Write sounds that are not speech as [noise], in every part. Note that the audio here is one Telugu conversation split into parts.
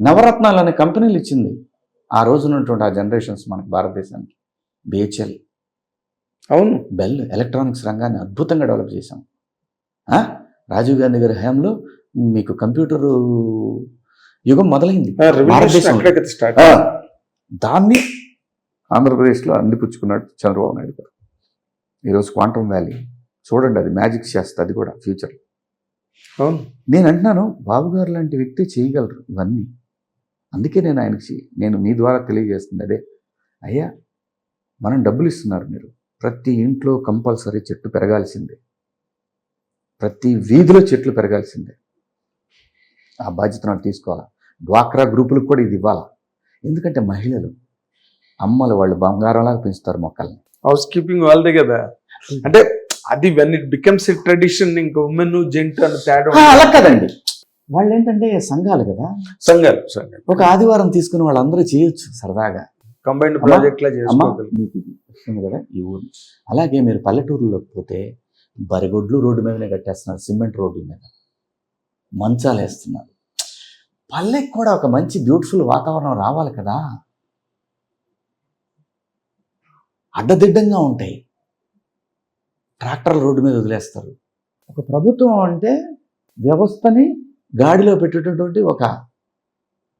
నవరత్నాలు అనే కంపెనీలు ఇచ్చింది ఆ రోజు ఉన్నటువంటి ఆ జనరేషన్స్ మనకి భారతదేశానికి. బిహెచ్ఎల్ అవును. బెల్ ఎలక్ట్రానిక్స్ రంగాన్ని అద్భుతంగా డెవలప్ చేశాం. ఆ? రాజీవ్ గాంధీ గారి హయాంలో మీకు కంప్యూటర్ యుగం మొదలైంది. దాన్ని ఆంధ్రప్రదేశ్లో అందిపుచ్చుకున్నాడు చంద్రబాబు నాయుడు గారు. ఈరోజు క్వాంటమ్ వ్యాలీ. చూడండి అది మ్యాజిక్ చేస్తుంది అది కూడా ఫ్యూచర్ అవును. నేను అంటున్నాను బాబు గారు లాంటి వ్యక్తి చేయగలరు ఇవన్నీ. అందుకే నేను ఆయనకి నేను మీ ద్వారా తెలియజేస్తుంది అదే అయ్యా మనం డబ్బులు ఇస్తున్నారు మీరు. ప్రతి ఇంట్లో కంపల్సరీ చెట్టు పెరగాల్సిందే. ప్రతి వీధిలో చెట్లు పెరగాల్సిందే. ఆ బాధ్యత నాకు తీసుకోవాలా? డ్వాక్రా గ్రూపులకు కూడా ఇది ఇవ్వాలా? ఎందుకంటే మహిళలు అమ్మలు వాళ్ళు బంగారంలాగా పెంచుతారు మొక్కల్ని. హౌస్ కీపింగ్ వాళ్ళదే కదా. అంటే అది when it becomes a tradition ఇంకా ఉమెన్ జెంట్ అని తేడా అలా కదండి. వాళ్ళు ఏంటంటే సంఘాలు కదా. సంఘాలు సంఘాలు. ఒక ఆదివారం తీసుకుని వాళ్ళందరూ చేయొచ్చు సరదాగా. కంబైన్డ్ అమ్మా, ప్రాజెక్ట్ లా అమ్మ చేసుకోగలరు మీకు ఇది వస్తుంది కదా ఈ ఊరు. అలాగే మీరు పల్లెటూరులోకి పోతే బరిగొడ్లు రోడ్డు మీదనే కట్టేస్తున్నారు సిమెంట్ రోడ్డు మీద. మంచాలు వేస్తున్నారు. పల్లెకి కూడా ఒక మంచి బ్యూటిఫుల్ వాతావరణం రావాలి కదా. అడ్డదిడ్డంగా ఉంటాయి. ట్రాక్టర్లు రోడ్డు మీద వదిలేస్తారు. ఒక ప్రభుత్వం అంటే వ్యవస్థని గాడిలో పెట్టేటటువంటి ఒక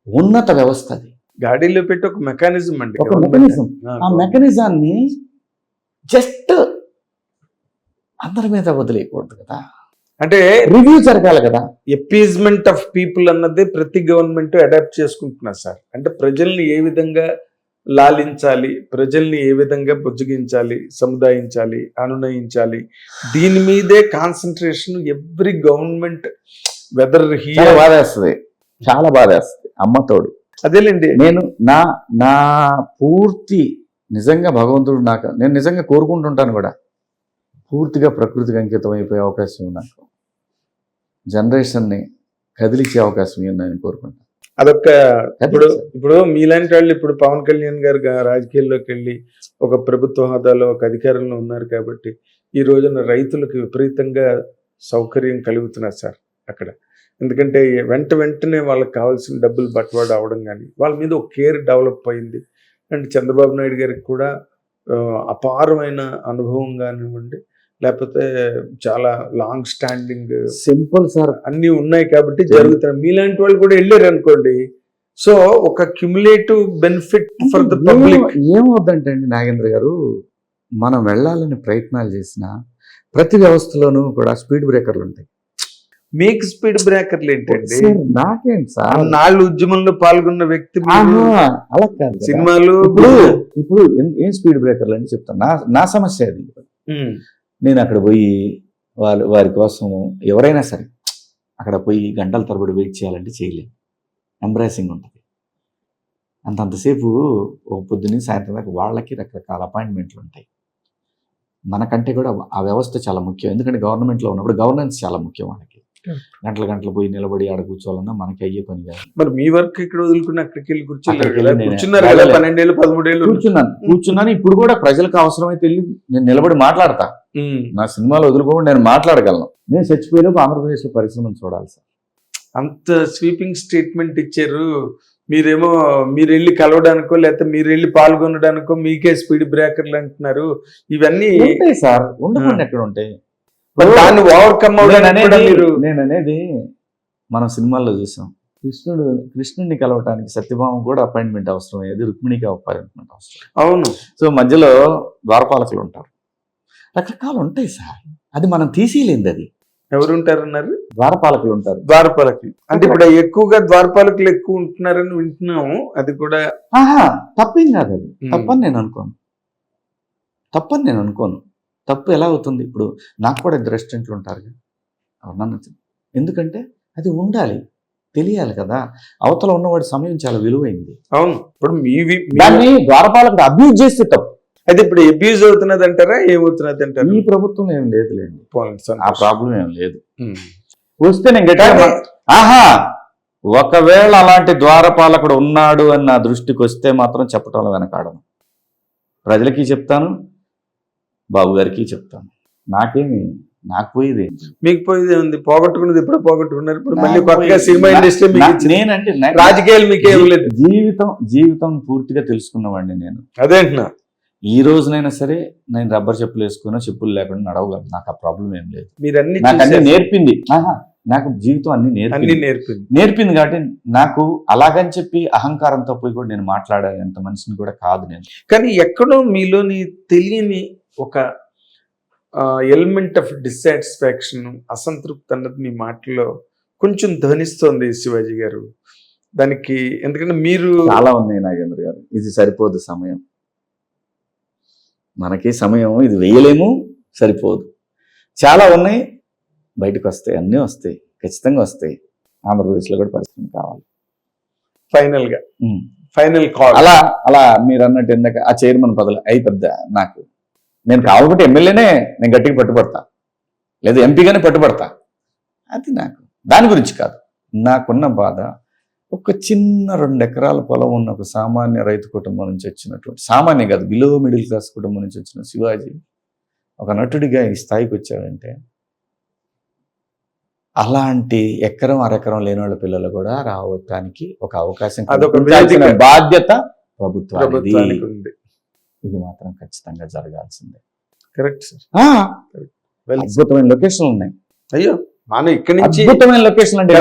ఉన్నత వ్యవస్థ అది. గాడీలో పెట్టి ఒక మెకానిజం అండి. ఒక. మెకానిజం ఆ, ఆ మెకానిజాన్ని జస్ట్ అందరి మీద వదిలేయకూడదు కదా. అంటే రివ్యూ జరగాలి కదా. ఎపీజ్మెంట్ ఆఫ్ పీపుల్ అన్నదే ప్రతి గవర్నమెంట్ అడాప్ట్ చేసుకుంటున్నారు సార్. అంటే ప్రజల్ని ఏ విధంగా లాలించాలి ప్రజల్ని ఏ విధంగా బుజ్జగించాలి సముదాయించాలి అనునయించాలి దీని మీదే కాన్సన్ట్రేషన్ ఎవ్రీ గవర్నమెంట్ వెదర్ చాలా బాధేస్తుంది. చాలా బాధేస్తుంది. అమ్మతోడు. అదేలేండి. నేను నా నా పూర్తి నిజంగా భగవంతుడు నాకు నేను నిజంగా కోరుకుంటుంటాను కూడా. పూర్తిగా ప్రకృతికి అంకితం అయిపోయే అవకాశం ఉంది నాకు. జనరేషన్ని కదిలించే అవకాశం నేను కోరుకుంటాను. అదొక ఇప్పుడు ఇప్పుడు మీలాంటి వాళ్ళు ఇప్పుడు పవన్ కళ్యాణ్ గారు రాజకీయాల్లోకి వెళ్ళి ఒక ప్రభుత్వ హోదాలో ఒక అధికారంలో ఉన్నారు కాబట్టి ఈ రోజున రైతులకు విపరీతంగా సౌకర్యం కలుగుతున్నారు సార్. అక్కడ. ఎందుకంటే వెంట వెంటనే వాళ్ళకి కావాల్సిన డబ్బులు బట్వాడు అవడం కానీ వాళ్ళ మీద ఒక కేర్ డెవలప్ అయింది. అండ్ చంద్రబాబు నాయుడు గారికి కూడా అపారమైన అనుభవం కానివ్వండి లేకపోతే చాలా లాంగ్ స్టాండింగ్ సింపుల్ సార్ అన్ని ఉన్నాయి కాబట్టి జరుగుతున్నాయి. మీలాంటి వాళ్ళు కూడా వెళ్ళారు అనుకోండి. సో ఒక cumulative benefit for the public ఏమవుద్దంటే అండి నాగేంద్ర గారు మనం వెళ్ళాలని ప్రయత్నాలు చేసిన ప్రతి వ్యవస్థలోనూ కూడా స్పీడ్ బ్రేకర్లు ఉంటాయి. మేక్ స్పీడ్ బ్రేకర్లు ఏంటండి? నాకేంటి సార్? నాళ్ళు ఉద్యమంలో పాల్గొన్న వ్యక్తి అలా కాదు. సినిమాలు? ఇప్పుడు ఇప్పుడు ఏం- స్పీడ్ బ్రేకర్లు అని చెప్తాను. నా నా సమస్య అది. నేను అక్కడ పోయి వాళ్ళు వారి కోసం ఎవరైనా సరే అక్కడ పోయి గంటల తరబడి వెయిట్ చేయాలంటే చేయలేము. ఎంబ్రాసింగ్ ఉంటుంది. అంతంతసేపు పొద్దున్నే సాయంత్రం దాకా వాళ్ళకి రకరకాల అపాయింట్మెంట్లు ఉంటాయి. మనకంటే కూడా ఆ వ్యవస్థ చాలా ముఖ్యం. ఎందుకంటే గవర్నమెంట్లో ఉన్నప్పుడు గవర్నెన్స్ చాలా ముఖ్యం వాళ్ళకి. గంటల గంటలు పోయి నిలబడి ఆడ కూర్చోవాలన్నా మనకి అయ్యే పని కాదు. మరి మీ వర్క్ ఇక్కడ వదులుకుని అక్కడికి వెళ్ళి కూర్చున్నారు. పన్నెండేళ్ళు పదమూడేళ్ళు కూర్చున్నాను. కూర్చున్నాను. ఇప్పుడు కూడా ప్రజలకు అవసరమైతే వెళ్ళి నేను నిలబడి మాట్లాడతా. ఉమ్, నా సినిమాలు వదులుకోకుండా నేను మాట్లాడగలను. నేను చచ్చిపోయినప్పుడు ఆంధ్రప్రదేశ్లో పరిశ్రమను చూడాలి సార్. అంత స్వీపింగ్ స్టేట్మెంట్ ఇచ్చారు. మీరేమో మీరు వెళ్ళి కలవడానికో లేకపోతే మీరు వెళ్ళి పాల్గొనడానికో మీకే స్పీడ్ బ్రేకర్లు అంటున్నారు. ఇవన్నీ ఉంటాయి సార్. ఉండకుండా ఎక్కడ ఉంటాయి? దాన్ని ఓవర్కమ్ నేను అనేది మనం సినిమాల్లో చూసాం. కృష్ణుడు కృష్ణుడిని కలవటానికి సత్యభామ కూడా అపాయింట్మెంట్ అవసరం అయ్యేది రుక్మిణికి అపాయింట్మెంట్ అవసరం. అవును. సో మధ్యలో ద్వారపాలకులు ఉంటారు. రకరకాలు ఉంటాయి సార్. అది మనం తీసేయలేంది అది. ఎవరు ఉంటారన్నారు ద్వారపాలకులు ఉంటారు. ద్వారపాలకులు. అంటే ఇప్పుడు ఎక్కువగా ద్వారపాలకులు ఎక్కువ ఉంటున్నారని వింటున్నాము. అది కూడా ఆహా తప్పేం కాదు అది. తప్పని నేను అనుకోను. తప్పని నేను అనుకోను. తప్పు ఎలా అవుతుంది? ఇప్పుడు నాకు కూడా ఇద్దరు రెస్టారెంట్లు ఉంటారు నన్ను ఎందుకంటే అది ఉండాలి తెలియాలి కదా. అవతల ఉన్నవాడి సమయం చాలా విలువైంది. అవును. ఇప్పుడు దాన్ని ద్వారపాలకుడు అబ్యూజ్ చేస్తే తప్పు. అయితే ఇప్పుడు అబ్యూజ్ అవుతున్నది అంటారా ఏమవుతున్నది అంటారు? ఈ ప్రభుత్వం ఏం లేదులేండి. ఆ. ప్రాబ్లం ఏం లేదు. వస్తే నేను గట్టిగా ఆహా! ఒకవేళ అలాంటి ద్వారపాలకుడు ఉన్నాడు అని నా దృష్టికి వస్తే మాత్రం చెప్పటంలో వెనకాడను. ప్రజలకి చెప్తాను బాబు గారికి చెప్తాను నాకేమి నాకు పోయేది? మీకు పోయేది ఉంది పోగొట్టుకున్నది ఇప్పుడు పోగొట్టుకున్నారు. ఇప్పుడు మళ్ళీ కొత్తగా సినిమా ఇండస్ట్రీ. నేనంటే రాజకీయాలు మీకు లేదు. జీవితం జీవితం పూర్తిగా తెలుసుకున్నవాడిని నేను. అదేంటున్నా ఈ రోజునైనా సరే నేను రబ్బర్ చెప్పులు వేసుకున్నా చెప్పులు లేకుండా నడవగలను. నాకు ఆ ప్రాబ్లం ఏం లేదు. మీరు అన్ని నాకు అన్ని. నేర్పింది. నాకు జీవితం అన్ని నేర్పింది. నేర్పింది. నేర్పింది కాబట్టి నాకు అలాగని చెప్పి అహంకారంతో పోయి కూడా నేను మాట్లాడే అంత మనిషిని కూడా కాదు నేను. కానీ ఎక్కడో మీలోని తెలియని ఒక ఎలిమెంట్ ఆఫ్ డిస్సాటిస్ఫాక్షన్ అసంతృప్తి అన్నది మీ మాటలో కొంచెం ధ్వనిస్తోంది శివాజీ గారు. దానికి ఎందుకంటే మీరు చాలా ఉన్నాయి నాగేంద్ర గారు. ఇది సరిపోదు సమయం. మనకి సమయం ఇది వేయలేము సరిపోదు. చాలా ఉన్నాయి బయటకు వస్తాయి అన్నీ వస్తాయి ఖచ్చితంగా వస్తాయి. ఆంధ్రప్రదేశ్లో కూడా పరిశ్రమ కావాలి. ఫైనల్గా. ఉమ్. ఫైనల్ కాల్ అలా అలా మీరు అన్నట్టు ఇందాక ఆ చైర్మన్ పదవి అయి పెద్ద నాకు? నేను కావాలంటే ఎమ్మెల్యేనే నేను గట్టిగా పట్టుబడతా. లేదా ఎంపీగానే పట్టుబడతా. అది నాకు. దాని గురించి కాదు. నాకున్న బాధ ఒక చిన్న రెండు ఎకరాల పొలం ఉన్న ఒక సామాన్య రైతు కుటుంబం నుంచి వచ్చినటువంటి సామాన్య కాదు బిలో మిడిల్ క్లాస్ కుటుంబం నుంచి వచ్చిన శివాజీ ఒక నటుడిగా ఈ స్థాయికి వచ్చాడంటే అలాంటి ఎకరం అరెకరం లేని వాళ్ళ పిల్లలు కూడా రావటానికి ఒక అవకాశం. బాధ్యత ప్రభుత్వానికి ఉంది. ఇది మాత్రం ఖచ్చితంగా జరగాల్సిందే. Correct sir. అద్భుతమైన లొకేషన్లు ఉన్నాయి. అయ్యో మనం ఇక్కడి నుంచి అద్భుతమైన లొకేషన్ అంటే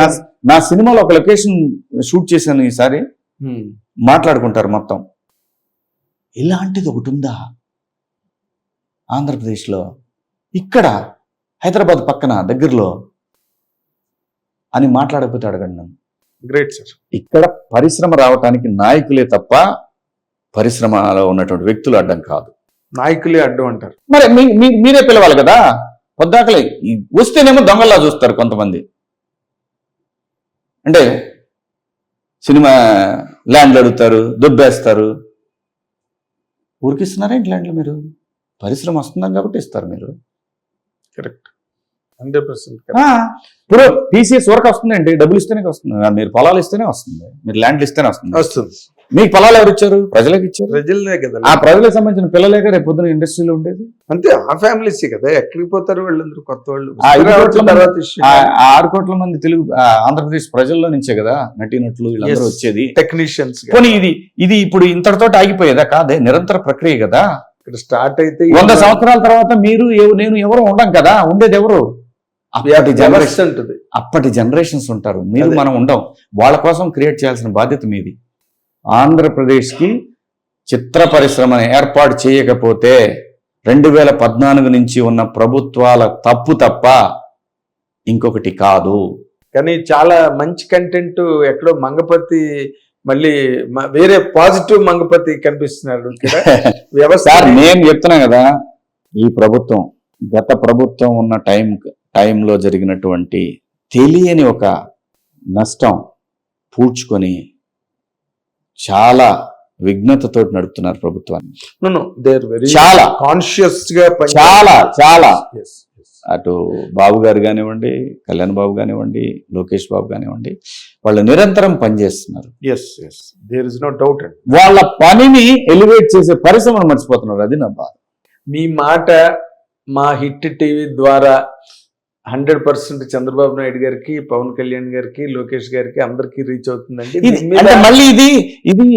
నా- సినిమాలో ఒక లొకేషన్ షూట్ చేశాను ఈసారి. మాట్లాడుకుంటారు మొత్తం. ఇలాంటిది ఒకటి ఉందా? ఆంధ్రప్రదేశ్లో. ఇక్కడ హైదరాబాద్ పక్కన దగ్గరలో. అని మాట్లాడకపోతే అడగండి నన్ను. Great sir. ఇక్కడ పరిశ్రమ రావటానికి నాయకులే తప్ప పరిశ్రమలో ఉన్నటువంటి వ్యక్తులు అడ్డం కాదు. నాయకులే అడ్డు అంటారు. మరి మీరే పిలవాలి కదా? పొద్దాకలే. వస్తేనేమో దొంగల్లా చూస్తారు కొంతమంది. అంటే సినిమా ల్యాండ్లు అడుగుతారు దుబ్బేస్తారు. ఊరికి ఇస్తున్నారా ఏంటి ల్యాండ్లు మీరు? పరిశ్రమ వస్తుందని కాబట్టి ఇస్తారు మీరు. కరెక్ట్ హండ్రెడ్ పర్సెంట్ ఇప్పుడు టీసీఎస్ వరకు వస్తుందండి. డబ్బులు ఇస్తేనే వస్తుంది. మీరు పొలాలు ఇస్తేనే వస్తుంది. మీరు ల్యాండ్లు ఇస్తేనే వస్తుంది. వస్తుంది. మీకు పొలాలు ఎవరు ఇచ్చారు? ప్రజలకు ఇచ్చారు? ప్రజలనే కదా ఆ ప్రజలకు సంబంధించిన పిల్లలేక రేపు పొద్దున ఇండస్ట్రీలో ఉండేది? అంతే ఆ ఫ్యామిలీస్ కదా. ఎక్కడికి పోతారు వాళ్ళందరూ? కొత్త వాళ్ళు. ఆరు కోట్ల మంది తెలుగు ఆంధ్రప్రదేశ్ ప్రజల్లో నుంచే కదా నటీనటులు వీళ్ళందరూ. వచ్చేది. టెక్నీషియన్స్. పోనీ ఇది ఇది ఇప్పుడు ఇంతటితో ఆగిపోయేదా? కాదే నిరంతర ప్రక్రియ కదా. ఇక్కడ స్టార్ట్ అయితే వంద సంవత్సరాల తర్వాత మీరు నేను ఎవరు ఉండం కదా? ఉండేది ఎవరు? అప్పటి జనరేషన్ అప్పటి జనరేషన్స్ ఉంటారు. మీరు. మనం ఉండం. వాళ్ళ కోసం క్రియేట్ చేయాల్సిన బాధ్యత మీది. ఆంధ్రప్రదేశ్కి చిత్ర పరిశ్రమను ఏర్పాటు చేయకపోతే రెండు వేల పద్నాలుగు నుంచి ఉన్న ప్రభుత్వాల తప్పు తప్ప ఇంకొకటి కాదు. కానీ చాలా మంచి కంటెంట్ ఎక్కడో మంగపతి మళ్ళీ వేరే పాజిటివ్ మంగపతి కనిపిస్తున్నాడు [laughs] వ్యవస్థ సార్ నేను చెప్తున్నా కదా ఈ ప్రభుత్వం గత ప్రభుత్వం ఉన్న టైం టైంలో జరిగినటువంటి తెలియని ఒక నష్టం పూడ్చుకొని చాలా విఘ్నతతో నడుపుతున్నారు ప్రభుత్వాన్ని. చాలా. కాన్షియస్గా చాలా చాలా. అటు బాబు గారు కానివ్వండి కళ్యాణ్ బాబు కానివ్వండి లోకేష్ బాబు కానివ్వండి వాళ్ళు నిరంతరం పనిచేస్తున్నారు. Doubt అండి వాళ్ళ పనిని ఎలివేట్ చేసే పరిశ్రమను మర్చిపోతున్నారు అది నా బాధ. మీ మాట మా హిట్ టీవీ ద్వారా హండ్రెడ్ పర్సెంట్ చంద్రబాబు నాయుడు గారికి పవన్ కళ్యాణ్ గారికి లోకేష్ గారికి అందరికి రీచ్ అవుతుందండి. అంటే మళ్ళీ ఇది ఇది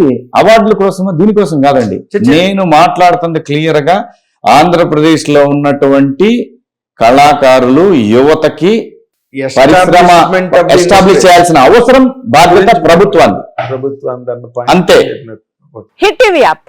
అవార్డుల కోసమా దీనికోసం కాదండి. నేను మాట్లాడుతుంది క్లియర్గా ఆంధ్రప్రదేశ్లో ఉన్నటువంటి కళాకారులు యువతకి పరిశ్రమ ఎస్టాబ్లిష్. చేయాల్సిన అవసరం బాధ్యత ప్రభుత్వాన్ని ప్రభుత్వం అంతే. Hit TV app.